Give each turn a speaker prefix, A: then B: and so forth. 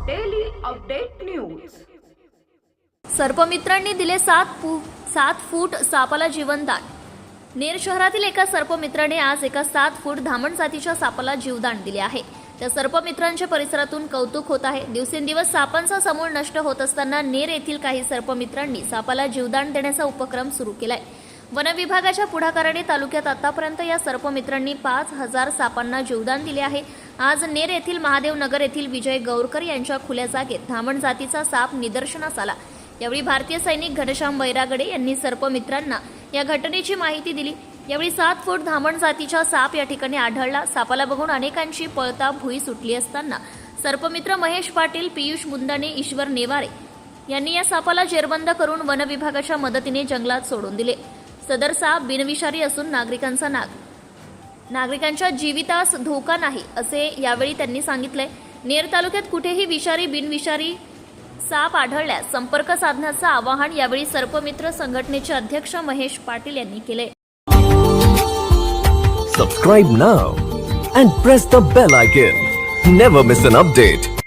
A: Update news
B: सर्पमित्रांनी दिले सात फू सात फूट सापाला जीवनदान. नेर शहरातील एका सर्पमित्राने आज एका सात फूट धामण जातीच्या सापाला जीवदान दिले आहे. त्या सर्पमित्रांच्या परिसरातून कौतुक होत आहे. दिवसेंदिवस सापांचा समूळ नष्ट होत असताना नेर येथील काही सर्पमित्रांनी सापाला जीवदान देण्याचा उपक्रम सुरू केलाय. वनविभागाच्या पुढाकाराने तालुक्यात आतापर्यंत या सर्पमित्रांनी पाच हजार सापांना जीवदान दिले आहे. आज नेर येथील महादेव नगर येथील विजय गौरकर यांच्या खुल्या जागेत धामण जातीचा साप निदर्शनास आला. यावेळी भारतीय सैनिक घनश्याम बैरागडे यांनी सर्पमित्रांना या घटनेची माहिती दिली. यावेळी सात फूट धामण जातीचा साप या ठिकाणी आढळला. सापाला बघून अनेकांची पळता भुई सुटली असताना सर्पमित्र महेश पाटील पियुष मुंदाने ईश्वर नेवारे यांनी या सापाला जेरबंद करून वन विभागाच्या मदतीने जंगलात सोडून दिले. सदर साप बिनविषारी असून नागरिकांचा नाग. नागरिकांच्या जीवितास धोका नाही असे यावेळी त्यांनी सांगितले. नेर तालुक्यात कुठेही विषारी बिनविषारी साप आढळल्यास संपर्क साधण्याचं आवाहन यावेळी सर्पमित्र संघटनेचे अध्यक्ष महेश पाटील यांनी केले.
C: Subscribe now and press the bell icon never miss an update